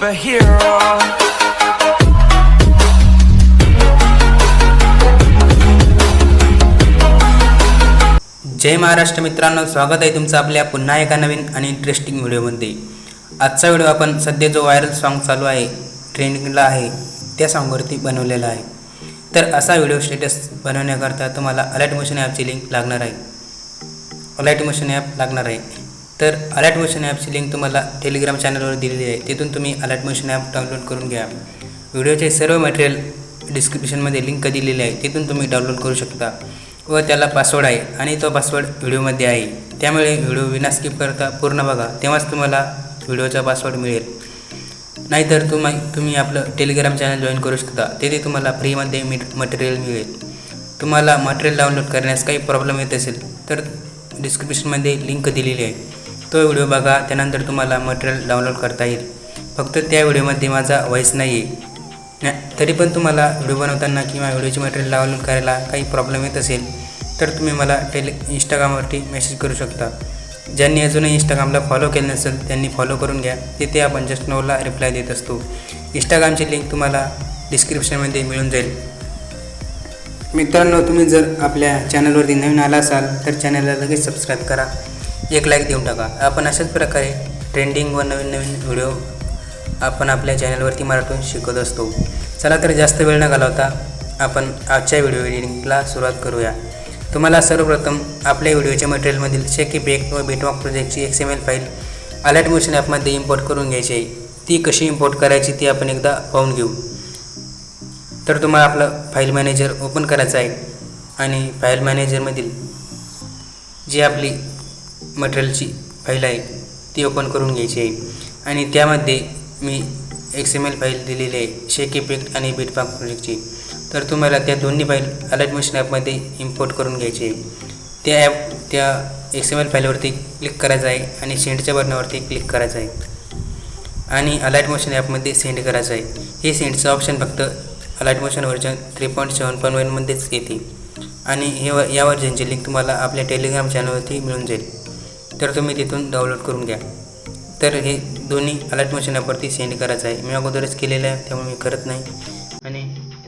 superhero. जय महाराष्ट्र मित्रांनो स्वागत आहे तुमचं आपल्या पुन्हा एका नवीन आणि इंटरेस्टिंग व्हिडिओमध्ये. आजचा व्हिडिओ आपण सध्या जो व्हायरल सॉन्ग चालू आहे ट्रेंडिंगला आहे त्या सॉन्गवरती बनवलेला आहे. तर असा व्हिडिओ स्टेटस बनवण्याकरता तुम्हाला अलर्ट मोशन ॲपची लिंक लागणार आहे. अलर्ट मोशन ॲप लागणार आहे. तर अलर्ट मोशन ॲपची लिंक तुम्हाला टेलिग्राम चॅनलवर दिलेली आहे. तिथून तुम्ही अलर्ट मोशन ॲप डाउनलोड करून घ्या. व्हिडिओचे सर्व मटेरियल डिस्क्रिप्शनमध्ये लिंक दिलेली आहे तिथून तुम्ही डाउनलोड करू शकता. व त्याला पासवर्ड आहे आणि तो पासवर्ड व्हिडिओमध्ये आहे. त्यामुळे व्हिडिओ विना स्किप करता पूर्ण बघा. तेव्हाच तुम्हाला व्हिडिओचा पासवर्ड मिळेल. नाहीतर तुम्ही तुम्ही आपलं टेलिग्राम चॅनल जॉईन करू शकता. तेथे तुम्हाला फ्रीमध्ये मिट मटेरियल मिळेल. तुम्हाला मटेरियल डाउनलोड करण्यास काही प्रॉब्लेम येत असेल तर डिस्क्रिप्शनमध्ये लिंक दिलेली आहे. तो व्हिडिओ बघा त्यानंतर तुम्हाला मटेरियल डाउनलोड करता येईल. फक्त त्या व्हिडिओमध्ये माझा व्हॉईस नाही आहे तरी पण तुम्हाला व्हिडिओ बनवताना किंवा व्हिडिओचे मटेरियल डाउनलोड करायला काही प्रॉब्लेम येत असेल तर तुम्ही मला टेली इंस्टाग्रामवरती मेसेज करू शकता. ज्यांनी अजूनही इंस्टाग्रामला फॉलो केलं नसेल त्यांनी फॉलो करून घ्या. तिथे आपण जस्ट नोला रिप्लाय देत असतो. इंस्टाग्रामची लिंक तुम्हाला डिस्क्रिप्शनमध्ये मिळून जाईल. मित्रांनो तुम्ही जर आपल्या चॅनलवरती नवीन आला असाल तर चॅनलला लगेच सबस्क्राईब करा. एक लाईक देऊन टाका. आपण अशाच प्रकारे ट्रेंडिंग व नवीन नवीन व्हिडिओ आपण आपल्या चॅनलवरती मराठून शिकत असतो. चला तर जास्त वेळ न घालवता आपण आजच्या व्हिडिओ एडिटिंगला सुरुवात करूया. तुम्हाला सर्वप्रथम आपल्या व्हिडिओच्या मटेरियलमधील शेकी बेक व बेटवॉक प्रोजेक्टची X M L file alert motion ॲपमध्ये इम्पोर्ट करून घ्यायची आहे. ती कशी इम्पोर्ट करायची ती आपण एकदा पाहून घेऊ. तर तुम्हाला आपलं फाईल मॅनेजर ओपन करायचं आहे. आणि फाईल मॅनेजरमधील जी आपली मटेरियलची फाईल आहे ती ओपन करून घ्यायची आहे. आणि त्यामध्ये मी एक्स एम एल फाईल दिलेली आहे शेक इफेक्ट आणि बिटपाक प्रोजेक्टची तर तुम्हाला त्या दोन्ही फाईल अलर्ट मशीन ॲपमध्ये इम्पोर्ट करून घ्यायची आहे. त्या ॲप त्या एक्स एम एल फाईलवरती क्लिक करायचं आहे आणि सेंडच्या बटनावरती क्लिक करायचं आहे. आणि अलर्ट मोशन ॲपमध्ये सेंड करायचं आहे. हे सेंडचं ऑप्शन फक्त alert motion version three point seven point वनमध्येच येते. आणि हे व या व्हर्जनची लिंक तुम्हाला आपल्या टेलिग्राम चॅनलवरती मिळून जाईल. तर तुम्ही तिथून डाउनलोड करून घ्या. तर हे दोन्ही अलर्ट मोशन ॲपवरती सेंड करायचं आहे. मी अगोदरच केलेलं आहे त्यामुळे मी करत नाही. आणि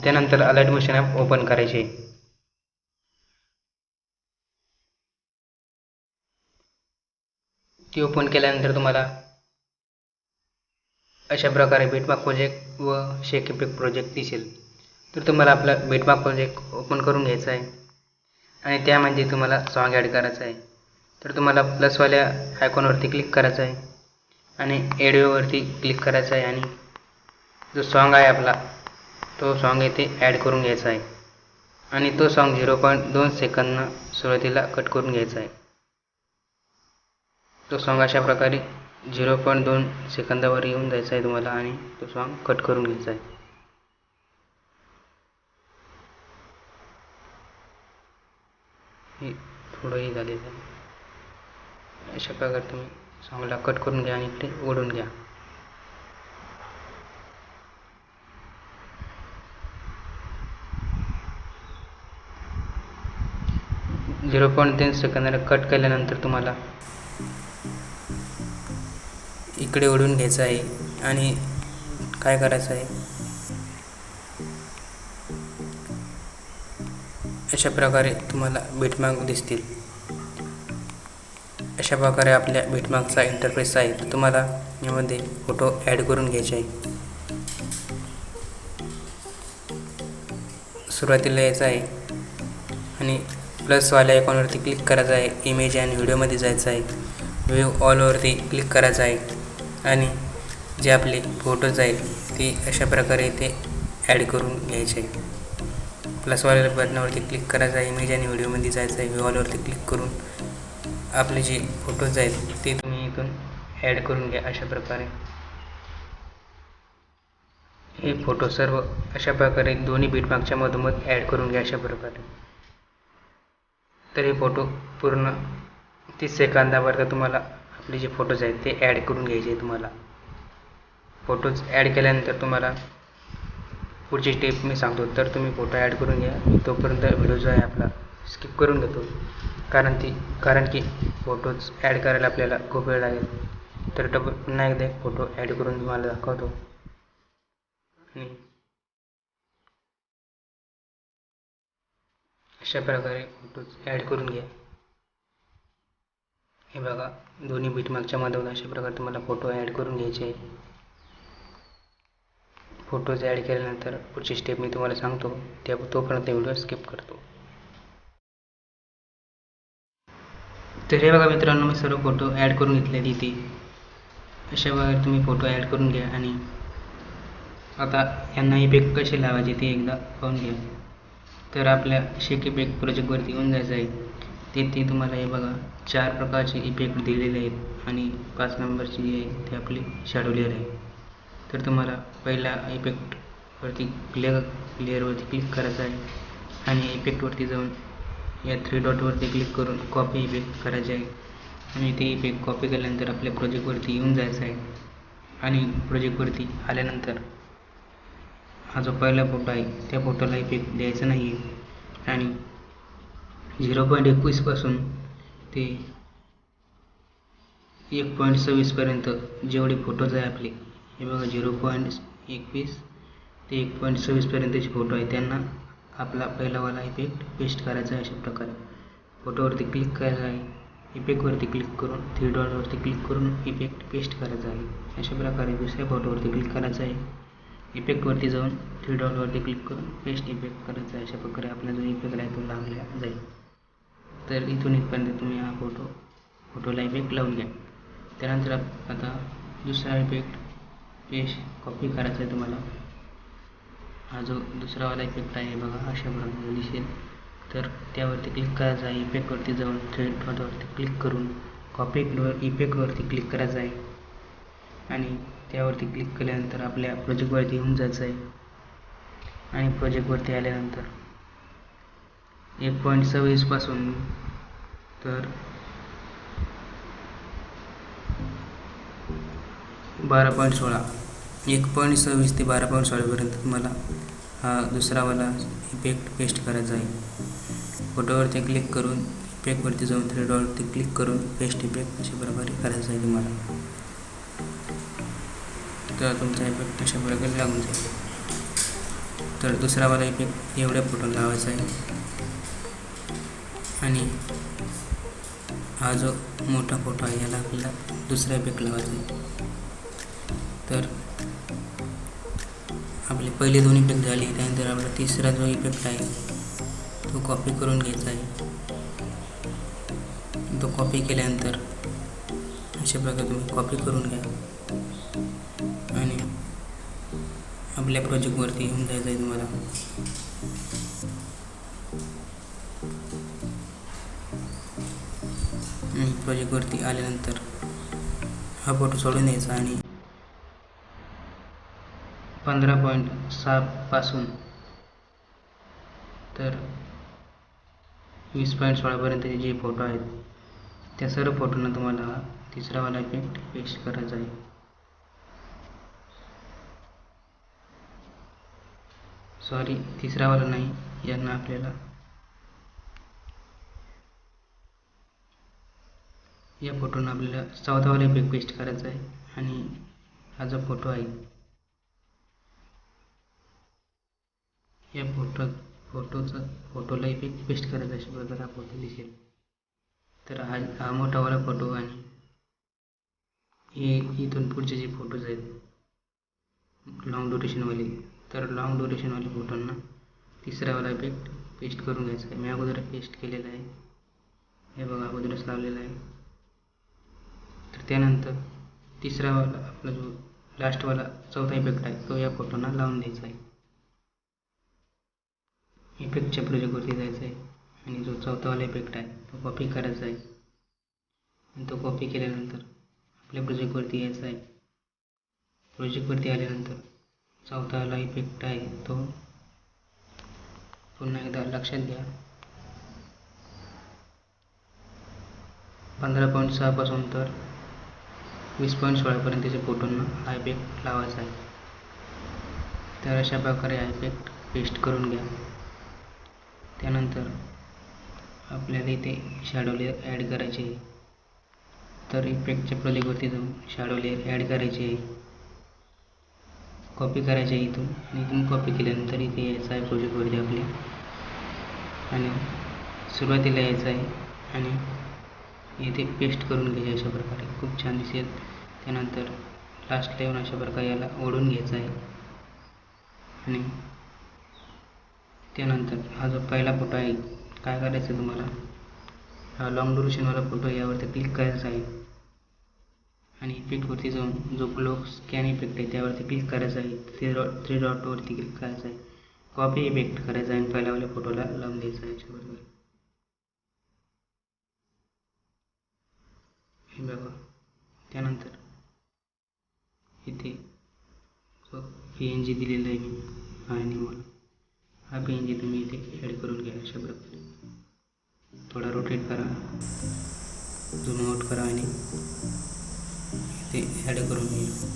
त्यानंतर अलर्ट मोशन ॲप ओपन करायचे आहे. ती ओपन केल्यानंतर तुम्हाला अशा प्रकारे बेटमार्क प्रोजेक्ट व शेक इफेक्ट प्रोजेक्ट दिसेल. तर तुम्हाला आपला बेटमार्क प्रोजेक्ट ओपन करून घ्यायचा आहे. आणि त्यामध्ये तुम्हाला सॉन्ग ॲड करायचं आहे. तर तुम्हाला प्लसवाल्या आयकॉनवरती क्लिक करायचं आहे. आणि एडिओवरती क्लिक करायचं आहे. आणि जो सॉन्ग आहे आपला तो सॉन्ग येथे ॲड करून घ्यायचा आहे. आणि तो सॉन्ग झिरो पॉईंट दोन सेकंदनं सुरुवातीला कट करून घ्यायचा आहे. तो सॉन्ग अशा प्रकारे झिरो पॉईंट दोन सेकंदावर येऊन जायचा आहे तुम्हाला आणि तो सॉन्ग कट करून घ्यायचा आहे. हे थोडंही झालेलं आहे. अशा प्रकारे तुम्ही चांगला कट करून घ्या आणि इकडे ओढून घ्या. झिरो पॉईंट तीन सेकंदाला कट केल्यानंतर तुम्हाला इकडे ओढून घ्यायचं आहे आणि काय करायचं आहे? अशा प्रकारे तुम्हाला भेटमाग दिसतील. अशा प्रकारे आपल्या बिटमार्कचा इंटरफेस आहे तर तुम्हाला यामध्ये फोटो ॲड करून घ्यायचे आहे. सुरुवातीला यायचं आहे आणि प्लसवाल्या आयकॉनवरती क्लिक करायचं आहे इमेज आणि व्हिडिओमध्ये जायचं आहे. व्ह्यू ऑलवरती क्लिक करायचं आहे आणि जे आपले फोटोज आहेत ते अशा प्रकारे ते ॲड करून घ्यायचे आहे. प्लसवाल्या बटनावरती क्लिक करायचं आहे इमेज आणि व्हिडिओमध्ये जायचं आहे व्ह्यू ऑलवरती क्लिक करून आपले जे फोटोज आहेत ते तुम्ही इथून ॲड करून घ्या अशा प्रकारे. हे फोटो सर्व अशा प्रकारे दोन्ही बीटमार्कच्या मधोमध ॲड करून घ्या अशा प्रकारे. तर हे फोटो पूर्ण तीस सेकंदावर तुम्हाला आपले जे फोटोज आहेत ते ॲड करून घ्यायचे आहे तुम्हाला. फोटोज ॲड केल्यानंतर तुम्हाला पुढची स्टेप मी सांगतो. तर तुम्ही फोटो ॲड करून घ्या. मी तोपर्यंत व्हिडिओ जो आहे आपला स्किप करून घेतो. कारण ती कारण की फोटोज ॲड करायला आपल्याला खूप वेळ लागेल. तर डबल पुन्हा एकदा एक फोटो ॲड करून तुम्हाला दाखवतो. आणि अशा प्रकारे फोटोज ॲड करून घ्या. हे बघा दोन्ही बीटमार्कच्या मधून अशा प्रकारे तुम्हाला फोटो ॲड करून घ्यायचे आहे फोटोज ॲड केल्यानंतर पुढची स्टेप मी तुम्हाला सांगतो. त्या तोपर्यंत व्हिडिओ स्किप करतो. तर हे बघा मित्रांनो मी सर्व फोटो ॲड करून घेतलेले इथे अशा प्रकारे तुम्ही फोटो ॲड करून घ्या आणि आता यांना इफेक्ट कसे लावायचे ते एकदा पाहून घ्या. तर आपल्या शेक इफेक्ट प्रोजेक्टवरती येऊन जायचं आहे. तिथे तुम्हाला हे बघा चार प्रकारचे इफेक्ट दिलेले आहेत आणि पाच नंबरची जी आहे ते आपली शॅडो लेअर आहे. तर तुम्हाला पहिला इफेक्टवरती क्लिअर लेअरवरती क्लिक करायचं आहे. आणि इफेक्टवरती जाऊन या थ्री डॉटवरती क्लिक करून कॉपी इफेक्ट करायचे आहे. आणि ते इफेक्ट कॉपी केल्यानंतर आपल्या प्रोजेक्टवरती येऊन जायचं आहे. आणि प्रोजेक्टवरती आल्यानंतर हा जो पहिला फोटो आहे त्या फोटोला इफेक्ट द्यायचा नाही आहे. आणि झिरो पॉईंट एकवीसपासून ते एक पॉईंट सव्वीसपर्यंत जेवढे फोटोज आहे आपले हे बघा झिरो पॉईंट एकवीस ते एक पॉईंट सव्वीसपर्यंतचे फोटो आहे. त्यांना आपला पहिलावाला इफेक्ट पेस्ट करायचा आहे अशा प्रकारे. फोटोवरती क्लिक करायचं आहे. इफेक्टवरती क्लिक करून थ्री डॉटवरती क्लिक करून इफेक्ट पेस्ट करायचा आहे. अशा प्रकारे दुसऱ्या फोटोवरती क्लिक करायचं आहे. इफेक्टवरती जाऊन थ्री डॉटवरती क्लिक करून पेस्ट इफेक्ट करायचा आहे. अशा प्रकारे आपला जो इफेक्ट आहे तो लागला जाईल. तर इथून इथपर्यंत तुम्ही हा फोटो फोटोला इफेक्ट लावून घ्या. त्यानंतर आता दुसरा इफेक्ट पेस्ट कॉपी करायचा आहे तुम्हाला. हा जो दुसरावाला इफेक्ट आहे बघा अशा प्रकारे दिसेल. तर त्यावरती क्लिक करायचं आहे इफेक्टवरती जाऊन थ्रेडवरती क्लिक करून कॉपीवर इफेक्टवरती क्लिक करायचं आहे. आणि त्यावरती क्लिक केल्यानंतर आपल्या प्रोजेक्टवरती येऊन जायचं आहे. आणि प्रोजेक्टवरती आल्यानंतर एक पॉईंट सव्वीसपासून तर बारा पॉईंट सोळा. एक पॉईंट सव्वीस ते बारा पॉईंट सोळापर्यंत तुम्हाला हा दुसरावाला इफेक्ट पेस्ट करायचा आहे फोटोवरती क्लिक करून इफेक्टवरती जाऊन थ्री डॉटवरती क्लिक करून पेस्ट इफेक्ट अशा प्रकारे करायचा आहे तुम्हाला. तर तुमचा इफेक्ट अशा प्रकारे लागून जाईल. तर दुसरावाला इफेक्ट एवढ्या फोटो लावायचा आहे. आणि हा जो मोठा फोटो आहे याला आपल्याला दुसरा इफेक्ट लावायचा आहे. तर आपले पहिले दोन इफेक्ट झाले त्यानंतर आपला तिसरा जो इफेक्ट आहे तो कॉपी करून घ्यायचा आहे. तो कॉपी केल्यानंतर अशा प्रकारे तुम्ही कॉपी करून घ्या. आणि आपल्या प्रोजेक्टवरती येऊन जायचं आहे तुम्हाला. प्रोजेक्टवरती आल्यानंतर हा फोटो सोडून द्यायचा आणि पंधरा पॉईंट सहापासून तर वीस पॉईंट सोळापर्यंतचे जे फोटो आहेत त्या सर्व फोटोंना तुम्हाला हा तिसरावाला इफेक्ट पेस्ट करायचा आहे. सॉरी तिसरावाला नाही यांना आपल्याला या फोटोनं आपल्याला चौदावाला इफेक्ट पेस्ट करायचा आहे. आणि हा जो फोटो आहे या फोटो फोटोचा फोटोला इफेक्ट पेस्ट करायचा अशा प्रकारे हा फोटो दिसेल. तर हा हा मोठावाला फोटो आणि हे इथून पुढचे जे फोटोज आहेत लॉंग ड्युरेशनवाले तर लॉंग ड्युरेशनवाले फोटोंना तिसरावाला इफेक्ट पेस्ट करून घ्यायचा आहे. मी अगोदर पेस्ट केलेला आहे. हे बघा अगोदरच लावलेला आहे. तर त्यानंतर तिसरावाला आपला जो लास्टवाला चौथा इफेक्ट आहे तो या फोटोंना लावून द्यायचा आहे. इफेक्टच्या प्रोजेक्टवरती जायचं आहे आणि जो चौथावाला इफेक्ट आहे तो कॉपी करायचा आहे आणि तो कॉपी केल्यानंतर आपल्या प्रोजेक्टवरती यायचा आहे. प्रोजेक्टवरती आल्यानंतर चौथावाला इफेक्ट आहे तो पुन्हा एकदा लक्षात घ्या. पंधरा पॉईंट सहापासून तर वीस पॉईंट सोळापर्यंतच्या फोटोंना हा इफेक्ट लावायचा आहे. तर अशा प्रकारे हा इफेक्ट पेस्ट करून घ्या. त्यानंतर आपल्याला इथे शॅडो लेअर ॲड करायचे आहे. तर इफेक्टच्या प्रोजेक्टवरती जाऊन शॅडो लेअर ॲड करायचे आहे. कॉपी करायची आहे इथून आणि इथून कॉपी केल्यानंतर इथे यायचं आहे प्रोजेक्टवरती आपल्या आणि सुरुवातीला यायचं आहे आणि इथे पेस्ट करून घ्यायचे अशा प्रकारे. खूप छान दिसेल. त्यानंतर लास्टला येऊन अशा प्रकारे याला ओढून घ्यायचं आहे. आणि त्यानंतर हा जो पहिला फोटो आहे काय करायचं तुम्हाला? हा लॉंग ड्युरेशनवाला फोटो यावरती क्लिक करायचा आहे. आणि इफेक्टवरती जाऊन जो ग्लो स्कॅन इफेक्ट आहे त्यावरती क्लिक करायचा आहे. थ्री डॉट थ्री डॉटवरती क्लिक करायचं आहे. कॉपी इफेक्ट करायचा आहे आणि पहिल्यावाल्या फोटोला लावून द्यायचा आहे याच्याबरोबर. हे बघा. त्यानंतर इथे जो पी एन जी दिलेला आहे मी आणि ॲनिमल हा पेंजी तुम्ही इथे ॲड करून घ्या अशा प्रकारे. थोडा रोटेट करा. झूम आउट करा आणि इथे ॲड करून घ्या.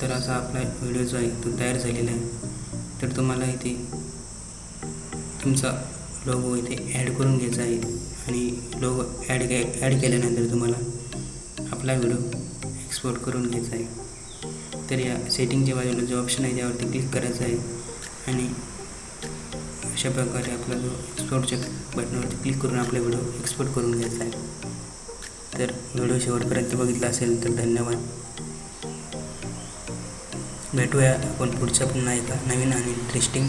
तर असा आपला व्हिडिओ जो आहे तो तयार झालेला आहे. तर तुम्हाला इथे तुमचा लोगो इथे ॲड करून घ्यायचा आहे आणि लोगो ॲड के ॲड केल्यानंतर तुम्हाला आपला व्हिडिओ एक्सपोर्ट करून घ्यायचा आहे. तर या सेटिंगच्या बाजूला जो ऑप्शन आहे त्यावरती क्लिक करायचं आहे. आणि अशा प्रकारे आपला जो एक्सपोर्टच्या बटनावरती क्लिक करून आपला व्हिडिओ एक्सपोर्ट करून घ्यायचा आहे. तर व्हिडिओ शेवटपर्यंत बघितला असेल तर धन्यवाद. भेटूया आपण पुढच्या पुन्हा एका नवीन आणि इंटरेस्टिंग